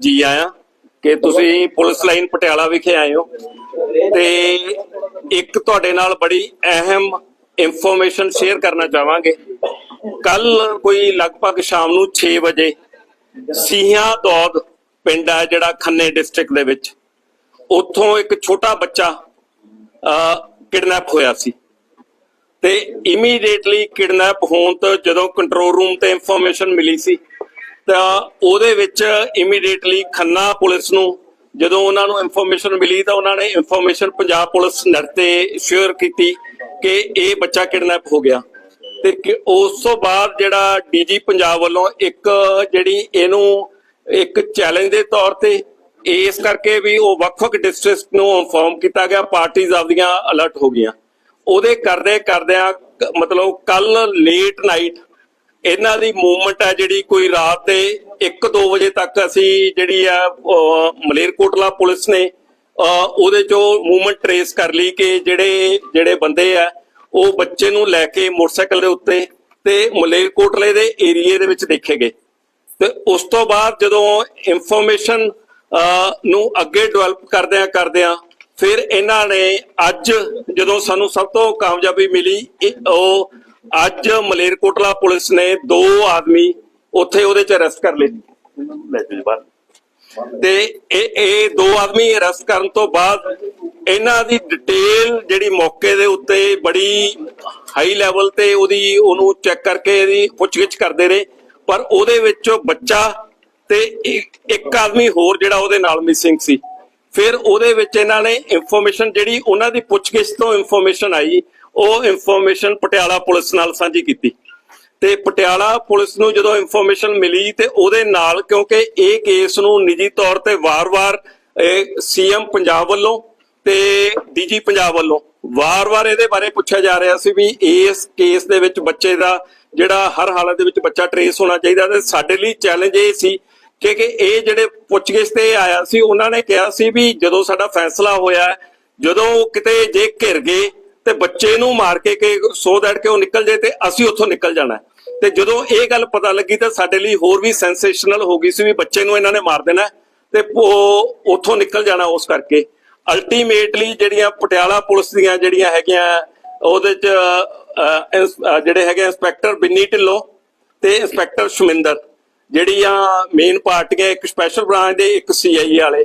ਜੀ ਆਇਆਂ ਕਿ ਤੁਸੀਂ ਪੁਲਿਸ ਲਾਈਨ ਪਟਿਆਲਾ ਵਿਖੇ ਆਏ ਹੋ ਤੇ ਇੱਕ ਤੁਹਾਡੇ ਨਾਲ ਬੜੀ ਅਹਿਮ ਇਨਫੋਰਮੇਸ਼ਨ ਸ਼ੇਅਰ ਕਰਨਾ ਚਾਹਾਂਗੇ। ਕੱਲ ਕੋਈ ਲਗਭਗ ਸ਼ਾਮ ਨੂੰ 6 ਵਜੇ ਸੀਹਾਂ ਦੌਦ ਪਿੰਡ ਹੈ ਜਿਹੜਾ ਖੰਨੇ ਡਿਸਟ੍ਰਿਕਟ ਦੇ ਵਿੱਚ। ਉੱਥੋਂ ਇੱਕ ਛੋਟਾ ਬੱਚਾ ਕਿਡਨੈਪ ਹੋਇਆ ਸੀ। ਤੇ ਇਮੀਡੀਏਟਲੀ ਕਿਡਨੈਪ ਹੋਣ ਤੋਂ ਜਦੋਂ ਕੰਟਰੋਲ ਰੂਮ ਤੇ ਇਨਫੋਰਮੇਸ਼ਨ ਮਿਲੀ ਸੀ ਤਾਂ ਉਹਦੇ ਵਿੱਚ ਇਮੀਡੀਏਟਲੀ ਖੰਨਾ ਪੁਲਿਸ ਨੂੰ, ਜਦੋਂ ਉਹਨਾਂ ਨੂੰ ਇਨਫੋਰਮੇਸ਼ਨ ਮਿਲੀ ਤਾਂ ਉਹਨਾਂ ਨੇ ਇਨਫੋਰਮੇਸ਼ਨ ਪੰਜਾਬ ਪੁਲਿਸ ਨੈਟ ਤੇ ਸ਼ੇਅਰ ਕੀਤੀ ਕਿ ਇਹ ਬੱਚਾ ਕਿਡਨੈਪ ਹੋ ਗਿਆ। ਤੇ ਉਸ ਤੋਂ ਬਾਅਦ ਜਿਹੜਾ ਡੀਜੀ ਪੰਜਾਬ ਵੱਲੋਂ ਇੱਕ ਜਿਹੜੀ ਇਹਨੂੰ ਇੱਕ ਚੈਲੰਜ ਦੇ ਤੌਰ ਤੇ ਇਸ ਕਰਕੇ ਵੀ ਉਹ ਵੱਖ-ਵੱਖ ਡਿਸਟ੍ਰਿਕਟ ਨੂੰ ਇਨਫੋਰਮ ਕੀਤਾ ਗਿਆ ਪਾਰਟੀਆਂ ਆਪਦੀਆਂ ਅਲਰਟ ਹੋ ਗਈਆਂ। ਉਹਦੇ ਕਰਦੇ ਕਰਦਿਆਂ ਮਤਲਬ ਕੱਲ ਲੇਟ ਨਾਈਟ ਇਹਨਾਂ ਦੀ ਮੂਵਮੈਂਟ ਹੈ ਜਿਹੜੀ ਕੋਈ ਰਾਤ ਦੇ 1-2 ਵਜੇ ਤੱਕ ਅਸੀਂ ਜਿਹੜੀ ਆ ਮਲੇਰਕੋਟਲਾ ਪੁਲਿਸ ਨੇ ਉਹਦੇ ਚੋਂ ਮੂਵਮੈਂਟ ਟਰੇਸ ਕਰ ਲਈ ਕਿ ਜਿਹੜੇ ਜਿਹੜੇ ਬੰਦੇ ਆ, ਉਹ ਬੱਚੇ ਨੂੰ ਲੈ ਕੇ ਮੋਟਰਸਾਈਕਲ ਦੇ ਉੱਤੇ ਤੇ ਮਲੇਰਕੋਟਲੇ ਦੇ ਏਰੀਏ ਦੇ ਵਿੱਚ ਦੇਖੇ ਗਏ। ਤੇ ਉਸ ਤੋਂ ਬਾਅਦ ਜਦੋਂ ਇਨਫੋਰਮੇਸ਼ਨ ਨੂੰ ਅੱਗੇ ਡਿਵੈਲਪ ਕਰਦਿਆਂ ਕਰਦਿਆਂ ਫਿਰ ਇਹਨਾਂ ਨੇ ਅੱਜ ਜਦੋਂ ਸਾਨੂੰ ਸਭ ਤੋਂ ਕਾਮਯਾਬੀ ਮਿਲੀ ਉਹ ਅੱਜ ਮਲੇਰਕੋਟਲਾ ਪੁਲਿਸ ਨੇ ਦੋ ਆਦਮੀ ਉੱਥੇ ਉਹਦੇ ਚ ਅਰੈਸਟ ਕਰ ਲਏ। ਲੈ ਜੀ ਬਾਹਰ ਤੇ ਇਹ ਇਹ ਦੋ ਆਦਮੀ ਅਰੈਸਟ ਕਰਨ ਤੋਂ ਬਾਅਦ ਇਹਨਾਂ ਦੀ ਡਿਟੇਲ ਜਿਹੜੀ ਮੌਕੇ ਦੇ ਉੱਤੇ ਬੜੀ ਹਾਈ ਲੈਵਲ ਤੇ ਉਹਦੀ ਉਹਨੂੰ ਚੈੱਕ ਕਰਕੇ ਇਹਦੀ ਪੁੱਛਗਿੱਛ ਕਰਦੇ ਰਹੇ। ਪਰ ਉਹਦੇ ਵਿੱਚੋਂ ਬੱਚਾ ਤੇ ਇੱਕ ਆਦਮੀ ਹੋਰ ਜਿਹੜਾ ਉਹਦੇ ਨਾਲ ਮਿਸਿੰਗ ਸੀ। ਫਿਰ ਉਹਦੇ ਵਿੱਚ ਇਹਨਾਂ ਨੇ ਇਨਫੋਰਮੇਸ਼ਨ ਜਿਹੜੀ ਉਹਨਾਂ ਦੀ ਪੁੱਛਗਿੱਛ ਤੋਂ ਇਨਫੋਰਮੇਸ਼ਨ ਆਈ ਉਹ ਇਨਫੋਰਮੇਸ਼ਨ ਪਟਿਆਲਾ ਪੁਲਿਸ ਨਾਲ ਸਾਂਝੀ ਕੀਤੀ। ਤੇ ਪਟਿਆਲਾ ਪੁਲਿਸ ਨੂੰ ਜਦੋਂ ਇਨਫੋਰਮੇਸ਼ਨ ਮਿਲੀ ਤੇ ਉਹਦੇ ਨਾਲ ਕਿਉਂਕਿ ਇਹ ਕੇਸ ਨੂੰ ਨਿੱਜੀ ਤੌਰ ਤੇ ਵਾਰ-ਵਾਰ ਸੀਐਮ ਪੰਜਾਬ ਵੱਲੋਂ ਤੇ ਡੀਜੀ ਪੰਜਾਬ ਵੱਲੋਂ ਵਾਰ-ਵਾਰ ਇਹਦੇ ਬਾਰੇ ਪੁੱਛਿਆ ਜਾ ਰਿਹਾ ਸੀ ਵੀ ਇਸ ਕੇਸ ਦੇ ਵਿੱਚ ਬੱਚੇ ਦਾ ਜਿਹੜਾ ਹਰ ਹਾਲਤ ਦੇ ਵਿੱਚ ਬੱਚਾ ਟਰੇਸ ਹੋਣਾ ਚਾਹੀਦਾ ਤੇ ਸਾਡੇ ਲਈ ਚੈਲੰਜ ਇਹ ਸੀ ਕਿ ਕਿ ਇਹ ਜਿਹੜੇ ਪੁੱਛਗਿੱਛ ਤੇ ਆਇਆ ਸੀ, ਉਹਨਾਂ ਨੇ ਕਿਹਾ ਸੀ ਵੀ ਜਦੋਂ ਸਾਡਾ ਫੈਸਲਾ ਹੋਇਆ, ਜਦੋਂ ਕਿਤੇ ਜੇ ਘਿਰ ਗਏ ਤੇ ਬੱਚੇ ਨੂੰ ਮਾਰ ਕੇ ਕਿ ਸੋ ਦੈਟ ਕਿ ਉਹ ਨਿਕਲ ਜੇ ਤੇ ਅਸੀਂ ਉੱਥੋਂ ਨਿਕਲ ਜਾਣਾ। ਤੇ ਜਦੋਂ ਇਹ ਗੱਲ ਪਤਾ ਲੱਗੀ ਤਾਂ ਸਾਡੇ ਲਈ ਹੋਰ ਵੀ ਸੈਂਸੇਸ਼ਨਲ ਹੋ ਗਈ ਸੀ ਵੀ ਬੱਚੇ ਨੂੰ ਇਹਨਾਂ ਨੇ ਮਾਰ ਦੇਣਾ ਤੇ ਉਹ ਉੱਥੋਂ ਨਿਕਲ ਜਾਣਾ ਉਸ ਕਰਕੇ। ਅਲਟੀਮੇਟਲੀ ਜਿਹੜੀਆਂ ਪਟਿਆਲਾ ਪੁਲਿਸ ਦੀਆਂ ਜਿਹੜੀਆਂ ਹੈਗੀਆਂ, ਉਹਦੇ ਚ ਜਿਹੜੇ ਹੈਗੇ ਇੰਸਪੈਕਟਰ ਬਿੰਨੀ ਢਿੱਲੋਂ ਤੇ ਇੰਸਪੈਕਟਰ ਸ਼ਮਿੰਦਰ, ਜਿਹੜੀਆਂ ਮੇਨ ਪਾਰਟੀਆਂ ਇੱਕ ਸਪੈਸ਼ਲ ਬ੍ਰਾਂਚ ਦੇ ਇੱਕ ਸੀਆਈਏ ਵਾਲੇ।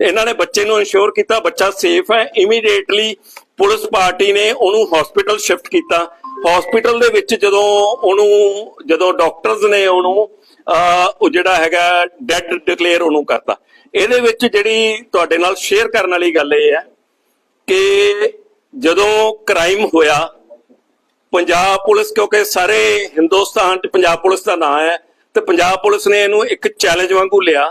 ਇਹਨਾਂ ਨੇ ਬੱਚੇ ਨੂੰ ਇਨਸ਼ੋਰ ਕੀਤਾ ਬੱਚਾ ਸੇਫ ਹੈ ਇਮੀਡੀਏਟਲੀ ਪੁਲਿਸ ਪਾਰਟੀ ਨੇ ਉਹਨੂੰ ਹਸਪੀਟਲ ਸ਼ਿਫਟ ਕੀਤਾ। ਹਸਪੀਟਲ ਦੇ ਵਿੱਚ ਜਦੋਂ ਉਹਨੂੰ ਜਦੋਂ ਡਾਕਟਰਸ ਨੇ ਉਹਨੂੰ ਅਹ, ਉਹ ਜਿਹੜਾ ਹੈਗਾ ਡੈਡ ਡਿਕਲੇਅਰ ਉਹਨੂੰ ਕਰਤਾ। ਇਹਦੇ ਵਿੱਚ ਜਿਹੜੀ ਤੁਹਾਡੇ ਨਾਲ ਸ਼ੇਅਰ ਕਰਨ ਵਾਲੀ ਗੱਲ ਇਹ ਹੈ ਕਿ ਜਦੋਂ ਕ੍ਰਾਈਮ ਹੋਇਆ ਪੰਜਾਬ ਪੁਲਿਸ ਕਿਉਂਕਿ ਸਾਰੇ ਹਿੰਦੁਸਤਾਨ 'ਚ ਪੰਜਾਬ ਪੁਲਿਸ ਦਾ ਨਾਂ ਹੈ ਤੇ ਪੰਜਾਬ ਪੁਲਿਸ ਨੇ ਇਹਨੂੰ ਇੱਕ ਚੈਲੰਜ ਵਾਂਗੂ ਲਿਆ।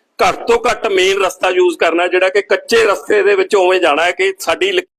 ਘੱਟ ਤੋਂ ਘੱਟ ਮੇਨ ਰਸਤਾ ਯੂਜ਼ ਕਰਨਾ ਜਿਹੜਾ ਕਿ ਕੱਚੇ ਰਸਤੇ ਦੇ ਵਿੱਚ ਉਵੇਂ ਜਾਣਾ ਹੈ ਕਿ ਸਾਡੀ